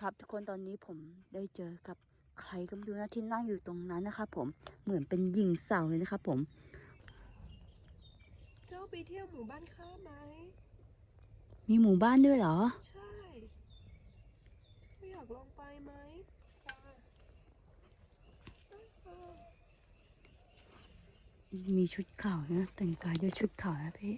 ครับ ทุกคนตอนนี้ผมได้เจอกับใครก็ไม่รู้นะที่นั่งอยู่ตรงนั้นนะครับผมเหมือนเป็นหญิงสาวเลยนะครับผมเจ้าไปเที่ยวหมู่บ้านข้าไหม มีหมู่บ้านด้วยเหรอ ใช่เจ้าอยากลองไปไหมไปมีชุดขาวนะแต่งกายด้วยชุดขาวนะพี่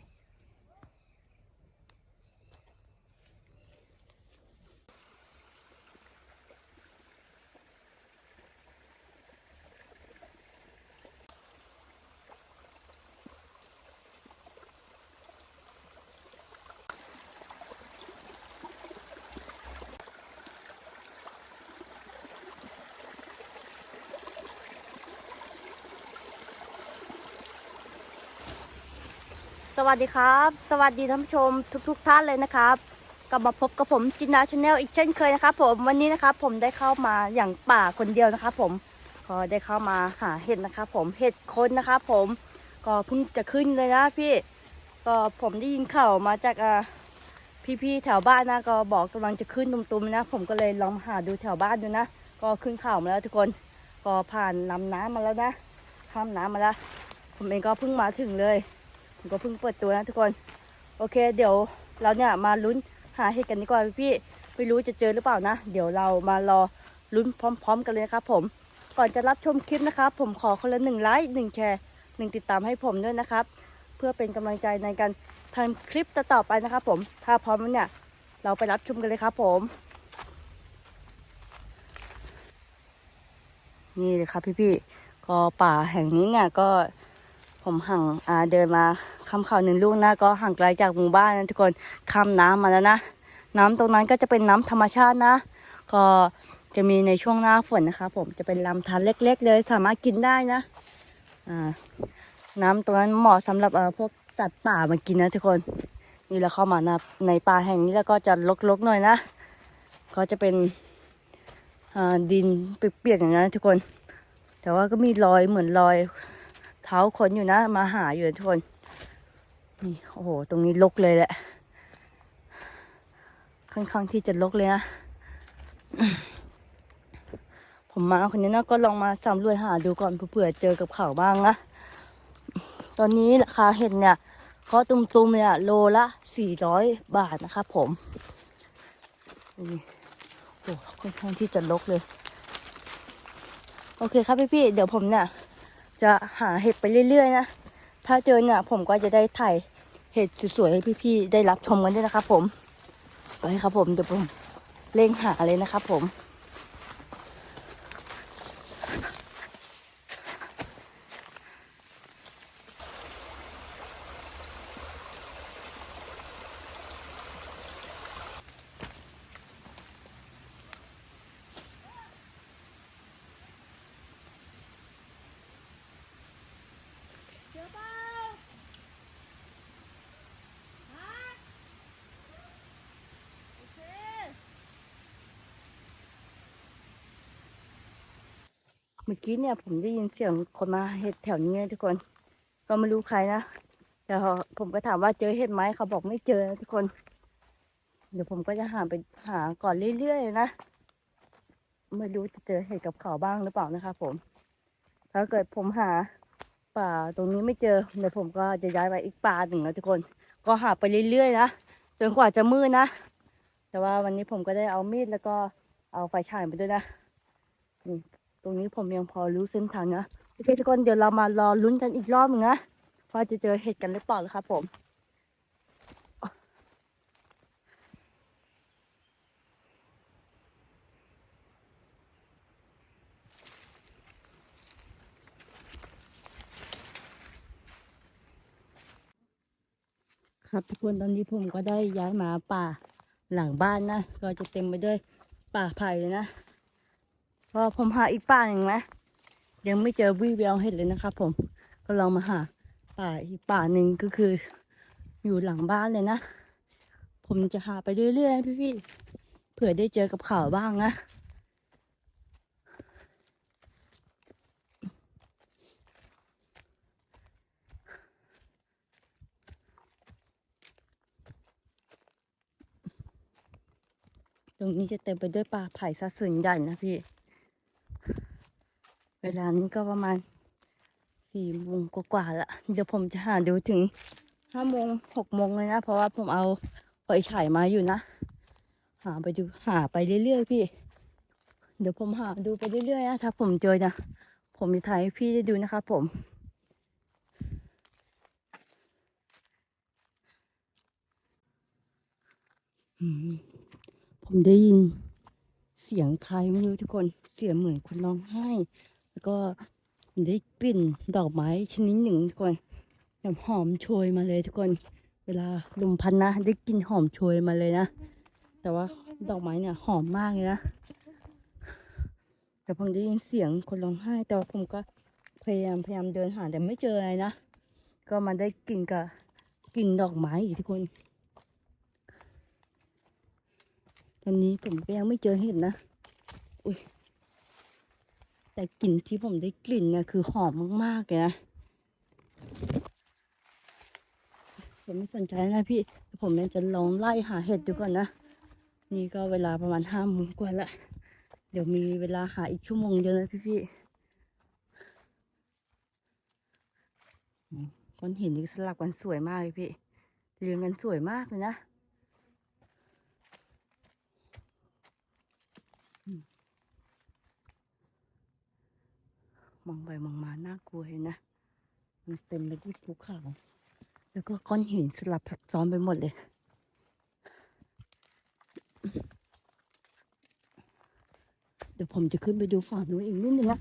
สวัสดีครับ สวัสดีท่านผู้ชมทุกๆทท่านเลยนะครับกลับมาพบกับผมจินดาชาแนลอีกเช่นเคยนะครับผมวันนี้นะครับผมได้เข้ามาอย่างป่าคนเดียวนะครับผมก็ได้เข้ามาหาเห็ดนะครับผมเห็ดคนนะครับผมก็เพิ่งจะขึ้นเลยนะพี่ก็ผมได้ยินข่าวมาจากอ่าพี่ๆแถวบ้านนะก็บอกกำลังจะขึ้นตุมๆนะ ผมก็เลยลองหาดูแถวบ้านดูนะ ก็ขึ้นข่าวมาแล้วทุกคนก็ผ่านลำน้ำมาแล้วนะข้ามน้ำมาแล้ว ผมเองก็เพิ่งมาถึงเลย ก็เพิ่งเปิดตัวนะทุกคน โอเค เดี๋ยวเราเนี่ยมาลุ้นหาเห็ดกันดีกว่าพี่ไม่รู้จะเจอหรือเปล่านะ เดี๋ยวเรามารอลุ้นพร้อม ๆ กันเลยนะครับผม ก่อนจะรับชมคลิปนะครับผมขอคนละหนึ่งไลค์หนึ่งแชร์หนึ่งติดตามให้ผมด้วยนะครับ เพื่อเป็นกำลังใจในการทำคลิปต่อๆไปนะครับผม ถ้าพร้อมแล้วเนี่ย เราไปรับชมกันเลยครับผม นี่เลยครับพี่ๆก็ป่าแห่งนี้เนี่ยก็ ผมห่างเดินมาข้ามเขาหนึ่งลูกนะก็ห่างไกลจากหมู่บ้านนะทุกคนข้ามน้ำมาแล้วนะ น้ำตรงนั้นก็จะเป็นน้ำธรรมชาตินะ ก็จะมีในช่วงหน้าฝนนะคะ ผมจะเป็นลำธารเล็ก ๆ เลยสามารถกินได้นะอ่าน้ำตรงนั้นเหมาะสำหรับพวกสัตว์ป่ามากินนะทุกคนนี่เราเข้ามานะในป่าแห่งนี้แล้วก็จะลกๆหน่อยนะ ก็จะเป็นดินเปียกๆอย่างนั้นทุกคน แต่ว่าก็มีรอยเหมือนรอย ท้าคนอยู่นะ มาหาอยู่ทุกคน นี่โอ้โห ตรงนี้ลกเลยแหละ ค่อนข้างที่จะลกเลยนะผมมาคนนี้นะก็ลองมาสำรวจหาดูก่อนเผื่อเจอกับเขาบ้างนะ ตอนนี้ราคาเห็ดเนี่ยก็ตุ้มๆเนี่ยโลละสี่ร้อยบาทนะครับผมโอ้ค่อนข้างที่จะลกเลย โอเคครับพี่ๆเดี๋ยวผมเนี่ย จะหาเห็ดไปเรื่อย ๆ นะ ถ้าเจอเนี่ยผมก็จะได้ถ่ายเห็ดสวยๆให้พี่ๆได้รับชมกันด้วยนะครับผม ไปครับผมเดี๋ยวผมเร่งหาเลยนะครับผม เจอเปล่าฮะโอเค เมื่อกี้เนี่ยผมได้ยินเสียงคนมาเห็ดแถวนี้นะทุกคนก็ไม่รู้ใครนะแต่ผมก็ถามว่าเจอเห็ดไหมเขาบอกไม่เจอนะทุกคน เดี๋ยวผมก็จะหาไปหาก่อนเรื่อยๆนะไม่รู้จะเจอเห็ดกับเขาบ้างหรือเปล่านะคะผม ถ้าเกิดผมหาป่าตรงนี้ไม่เจอเดี๋ยวผมก็จะย้ายไปอีกป่าหนึ่งนะทุกคน ก็หาไปเรื่อยๆนะจนกว่าจะมืดนะ แต่ว่าวันนี้ผมก็ได้เอามีดแล้วก็เอาไฟฉายไปด้วยนะนี่ ตรงนี้ผมยังพอรู้เส้นทางนะโอเคทุกคนเดี๋ยวเรามารอลุ้นกันอีกรอบนึงนะว่าจะเจอเห็ดกันหรือเปล่านะครับผมครับทุกคนตอนนี้ผมก็ได้ย้ายมาป่าหลังบ้านนะ ก็จะเต็มไปด้วยป่าไผ่เลยนะ พอผมหาอีกป่าหนึ่งนะยังไม่เจอวิแววเห็ดเลยนะครับผมก็ลองมาหาป่าอีกป่าหนึ่งก็คือ อยู่หลังบ้านเลยนะ ผมจะหาไปเรื่อยๆพี่ๆเผื่อได้เจอกับข่าวบ้างนะตรงนี้จะเต็มไปด้วยป่าไผ่ซะส่วนใหญ่นะพี่ ลานี้ก็ประมาณสี่โมงกว่าๆละเดี๋ยวผมจะหาดูถึงห้าโมงหกโมงเลยนะ เพราะว่าผมเอาไฟฉายมาอยู่นะ หาไปดูหาไปเรื่อยๆพี่ เดี๋ยวผมหาดูไปเรื่อยๆนะถ้าผมเจอนะผมจะถ่ายให้พี่ได้ดูนะครับผมผมได้ยินเสียงใครไม่รู้ทุกคนเสียงเหมือนคนร้องไห้ แล้วก็ได้กลิ่นดอกไม้ชนิดหนึ่งทุกคนแบบหอมโชยมาเลยทุกคน เวลาลมพัดนะได้กลิ่นหอมโชยมาเลยนะ แต่ว่าดอกไม้เนี่ยหอมมากเลยนะแต่ผมได้ยินเสียงคนร้องไห้ แต่ว่าผมก็พยายามพยายามเดินหาแต่ไม่เจออะไรนะ ก็มาได้กลิ่นกับกลิ่นดอกไม้อีกทุกคน ตอนนี้ผมก็ยังไม่เจอเห็ดนะ อุ้ย แต่กลิ่นที่ผมได้กลิ่นเนี่ยคือหอมมากๆเลยนะผมไม่สนใจนะพี่ ผมจะลองไล่หาเห็ดดูก่อนนะ นี่ก็เวลาประมาณห้าโมงกว่าละ เดี๋ยวมีเวลาหาอีกชั่วโมงเดียวนะพี่พี่อืมก้อนหินนี่สลับกันสวยมากเลยพี่ เรียงกันสวยมากเลยนะ มองไปมองมาน่ากลัวเลยนะ มันเต็มไปด้วยภูเขา แล้วก็ก้อนหินสลับซับซ้อนไปหมดเลยเดี๋ยวผมจะขึ้นไปดูฝั่งนู้นอีกนิดนึงนะ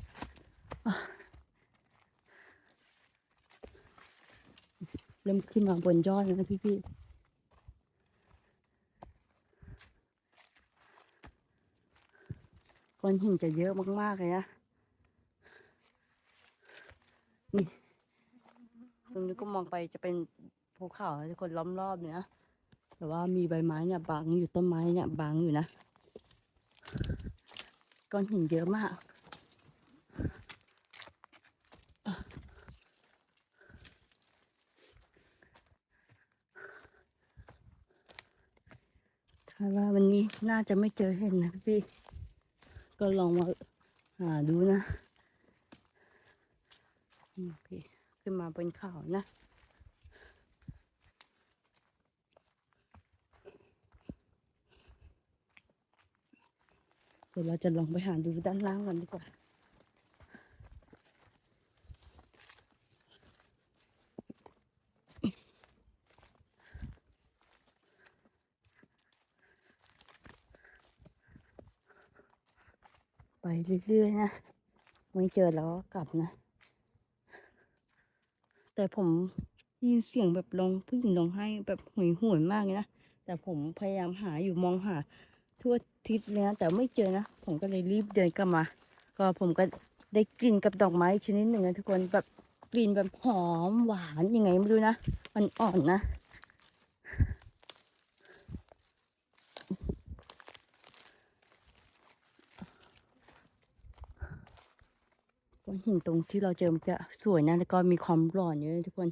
เริ่มขึ้นมาบนยอดแล้วนะพี่ๆก้อนหินจะเยอะมากๆเลยนะ นี่ ตรงนี้ก็มองไปจะเป็นภูเขาทุกคนล้อมรอบเนี่ย แต่ว่ามีใบไม้เนี่ยบังอยู่ต้นไม้เนี่ยบังอยู่นะ ก้อนหินเยอะมาก คาดว่าวันนี้น่าจะไม่เจอเห็นนะพี่ ก็ลองมาหาดูนะนี่พี่ ขึ้นมาบนเขานะเดี๋ยวเราจะลองไปหาดูด้านล่างกันดีกว่าไปเรื่อยๆนะ ไม่เจอแล้วก็กลับนะ แต่ผมได้ยินเสียงแบบร้องผู้หญิงร้องไห้แบบห่วยหวยมากเลยนะแต่ผมพยายามหาอยู่มองหา ทั่วทิศเลยนะแต่ไม่เจอนะ ผมก็เลยรีบเดินกลับมา ก็ผมก็ได้กลิ่นกับดอกไม้ชนิดหนึ่งนะทุกคนแบบกลิ่นแบบหอมหวานยังไงไม่รู้นะมันอ่อนนะ ก้อนหินตรงที่เราเจอมันจะสวยนะแล้วก็มีความร้อนเยอะทุกคน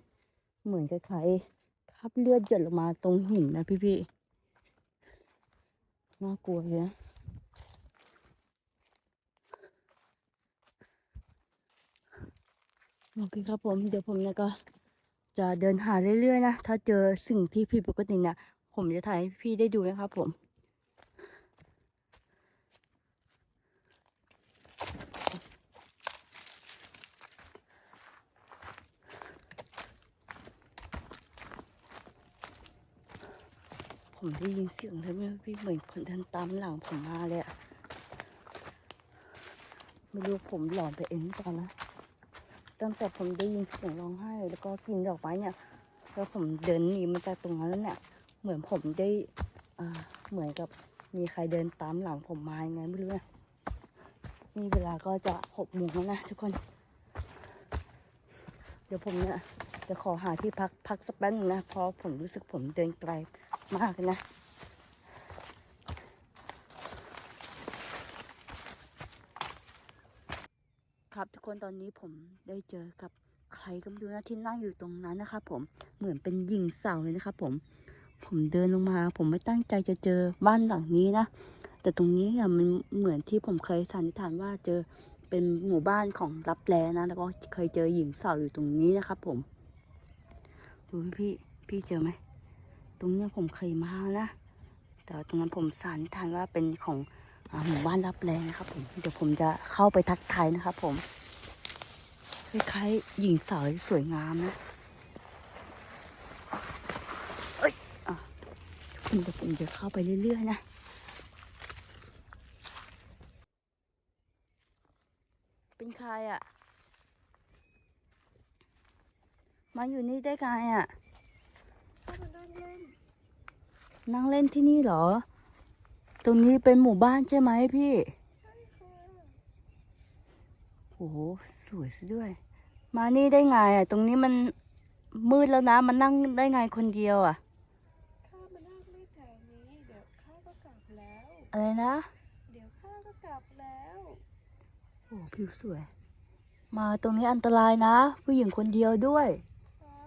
เหมือนคล้ายๆคราบเลือดหยดลงมาตรงหินนะพี่ๆน่ากลัวเลยนะโอเคครับผมเดี๋ยวผมเนี่ยก็จะเดินหาเรื่อยๆนะ ถ้าเจอสิ่งที่ผิดปกตินี่ยผมจะถ่ายให้พี่ได้ดูนะครับผม ผมได้ยินเสียงอะไรไม่พี่เหมือนคนเดินตามหลังผมมาเลยอะไม่รู้ผมหลอนไปเองหรือเปล่านะตั้งแต่ผมได้ยินเสียงร้องไห้ แล้วก็กินดอกไม้เนี่ย แล้วผมเดินหนีมาจากตรงนั้นแล้วเนี่ยเหมือนผมได้อ่าเหมือนกับมีใครเดินตามหลังผมมายังไงไม่รู้นะนี่เวลาก็จะหกโมงแล้วนะทุกคน เดี๋ยวผมเนี่ยจะขอหาที่พักพักสักแป๊บนึงนะเพราะผมรู้สึกผมเดินไกล มากเลยนะ ครับทุกคนตอนนี้ผมได้เจอกับใครก็ไม่รู้นะที่นั่งอยู่ตรงนั้นนะครับผมเหมือนเป็นหญิงสาวเลยนะครับผมผมเดินลงมา ผมไม่ตั้งใจจะเจอบ้านหลังนี้นะ แต่ตรงนี้อะมันเหมือนที่ผมเคยสันนิษฐานว่าเจอเป็นหมู่บ้านของรับแลนะ แล้วก็เคยเจอหญิงสาวอยู่ตรงนี้นะครับผม ดูพี่พี่เจอไหม ตรงนี้ผมเคยมานะ แต่ตรงนั้นผมสันนิษฐานว่าเป็นของอหมู่บ้านรับแลนะครับผมเดี๋ยวผมจะเข้าไปทักทายนะครับผมคล้ายๆหญิงสาวสวยงามนะเอ้ยอะทุกคนเดี๋ยวผมจะเข้าไปเรื่อยๆนะเป็นใครอะ มาอยู่นี่ได้ไงอะข้ามานั่งเล่น นั่งเล่นที่นี่เหรอ ตรงนี้เป็นหมู่บ้านใช่ไหมพี่ใช่ค่ะโอ้โหสวยซะด้วย มานี่ได้ไงอะ ตรงนี้มันมืดแล้วนะ มันนั่งได้ไงคนเดียวอะ ข้ามานั่งเล่นแถวนี้ เดี๋ยวข้าก็กลับแล้ว อะไรนะ เดี๋ยวข้าก็กลับแล้วโอ้โหผิวสวย มาตรงนี้อันตรายนะ ผู้หญิงคนเดียวด้วยค่ะ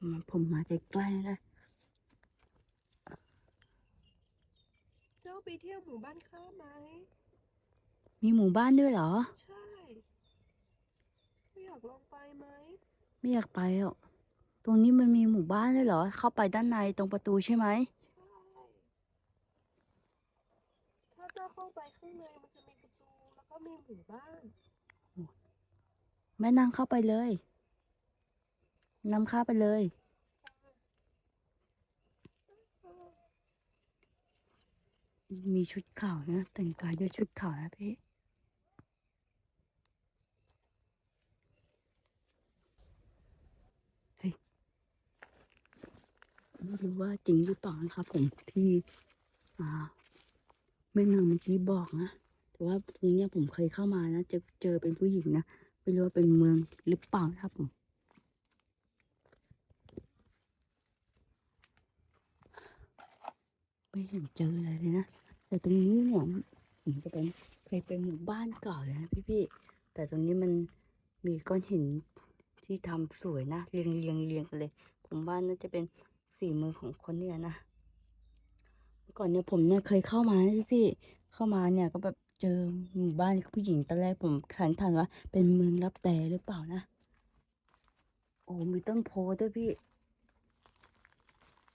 มาผมมาใกล้ๆเลย เจ้า ไปเที่ยวหมู่บ้านข้าไหม มีหมู่บ้านด้วยเหรอ ใช่ไม่อยากลองไปไหม ไม่อยากไปอะ ตรงนี้มันมีหมู่บ้านด้วยเหรอ เข้าไปด้านในตรงประตูใช่ไหม ใช่ ถ้าเจ้าเข้าไปข้างในมันจะมีประตูแล้วก็มีหมู่บ้าน แม่นั่งเข้าไปเลยนำข้าไปเลย มีชุดขาวนะ แต่งกายด้วยชุดขาวนะพี่เฮ้ยไม่รู้ว่าจริงหรือเปล่านะครับผมที่อ่าแม่นางเมื่อกี้บอกนะ แต่ว่าตรงนี้ผมเคยเข้ามานะจอเจอเป็นผู้หญิงนะไม่รู้ว่าเป็นเมืองหรือเปล่านะครับผมไม่เห็นเจออะไรเลยนะ แต่ตรงนี้เนี่ยเหมือนจะเป็นเคยเป็นหมู่บ้านเก่าเลยนะพี่ๆแต่ตรงนี้มันมีก้อนหินที่ทำสวยนะเรียงเรียงเรียงกันเลย ผมว่าน่าจะเป็นฝีมือของคนเนี่ยนะก่อนเนี่ยผมเนี่ยเคยเข้ามานะพี่ๆเข้ามาเนี่ยก็แบบเจอหมู่บ้านผู้หญิงตอนแรกผมสันนิษฐานว่า เป็นเมืองรับแลหรือเปล่านะโอ้มีต้นโพด้วยพี่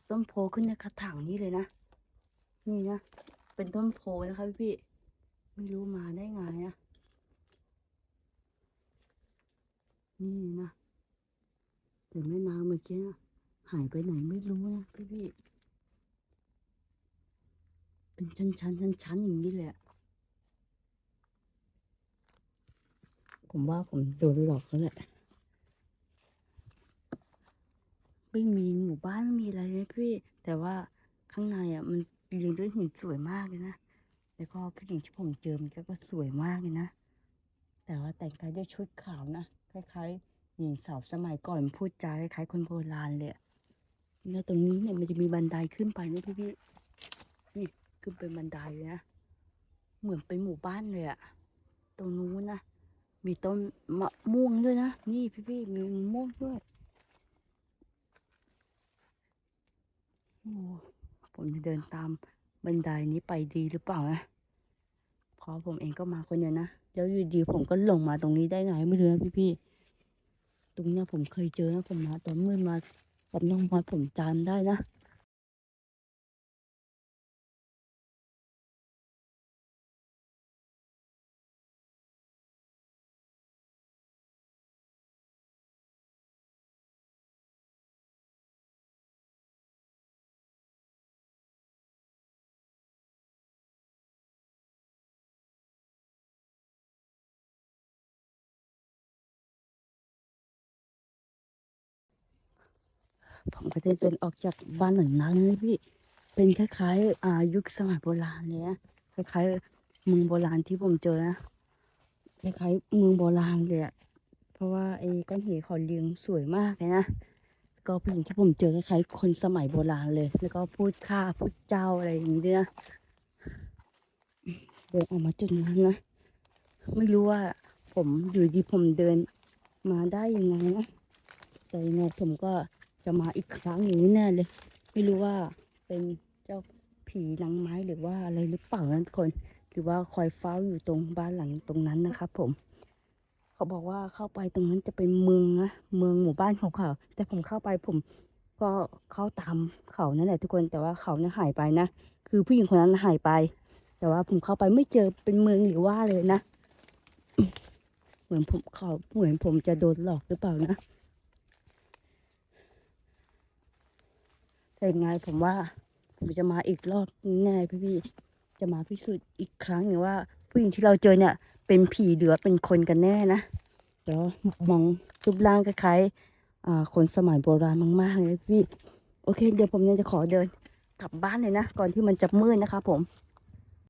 ต้นโพขึ้นในกระถางนี้เลยนะ นี่นะ เป็นต้นโพนะคะพี่ไม่รู้มาได้ไงนะนี่นะแต่แม่นางเมื่อกี้หายไปไหนไม่รู้นะพี่พี่ๆเป็นชั้นชั้นชั้นชั้นๆอย่างนี้เลยอะผมว่าผมโดนหลอกแล้วแหละไม่มีหมู่บ้านไม่มีอะไรเลยพี่ แต่ว่าข้างในอะมัน เรียงด้วยหินสวยมากเลยนะ แล้วก็ผู้หญิงที่ผมเจอมันก็สวยมากเลยนะ แต่ว่าแต่งกายด้วยชุดขาวนะ คล้ายๆหญิงสาวสมัยก่อนพูดจาคล้ายๆคนโบราณเลยอะแล้วตรงนี้เนี่ยมันจะมีบันไดขึ้นไปนะพี่พี่นี่ขึ้นเป็นบันไดเลยนะ เหมือนเป็นหมู่บ้านเลยอะตรงนู้นนะ มีต้นมะม่วงด้วยนะ นี่พี่พี่มีมะม่วงด้วยโอ้ ผมจะเดินตามบันไดนี้ไปดีหรือเปล่านะเพราะผมเองก็มาคนเดียวนะแล้วอยู่ดีผมก็หลงมาตรงนี้ได้ไงไม่รู้นะพี่ๆตรงนี้ผมเคยเจอนะผมมาตอนเมื่อมากับน้องมอสผมจำได้นะ ผมก็ได้เดินออกจากบ้านหลังนั้นพี่ เป็นคล้ายๆอ่ายุคสมัยโบราณเลยนะคล้ายๆเมืองโบราณที่ผมเจอนะคล้ายๆเมืองโบราณเลยอะเพราะว่าไอ้ก้อนหินเขาเรียงสวยมากเลยนะก็ผู้หญิงที่ผมเจอคล้ายๆคนสมัยโบราณเลย แล้วก็พูดข้าพูดเจ้าอะไรอย่างนี้ยนะเดินออกมาจุดนั้นนะไม่รู้ว่าผมอยู่ดีผมเดินมาได้ยังไงนะแต่ยังไงผมก็ จะมาอีกครั้งอย่างนี้แน่เลย ไม่รู้ว่าเป็นเจ้าผีนางไม้หรือว่าอะไรหรือเปล่านะทุกคน หรือว่าคอยเฝ้าอยู่ตรงบ้านหลังตรงนั้นนะครับผม เขาบอกว่าเข้าไปตรงนั้นจะเป็นเมืองนะเมืองหมู่บ้านของเขา แต่ผมเข้าไปผมก็เข้าตามเขานั่นแหละทุกคนแต่ว่าเขาเนี่ยหายไปนะคือผู้หญิงคนนั้นหายไป แต่ว่าผมเข้าไปไม่เจอเป็นเมืองหรือว่าเลยนะ เหมือนผมเขาเหมือนผมจะโดนหลอกหรือเปล่านะ แต่ยังไงผมว่าผมจะมาอีกรอบแน่พี่พี่ๆจะมาพิสูจน์อีกครั้งหนึ่งว่า ผู้หญิงที่เราเจอเนี่ย เป็นผีหรือเป็นคนกันแน่นะเดี๋ยวมองรูปร่างคล้ายๆอ่าคนสมัยโบราณมากๆเลยพี่ โอเค เดี๋ยวผมยังจะขอเดินกลับบ้านเลยนะ ก่อนที่มันจะมืดนะคะผม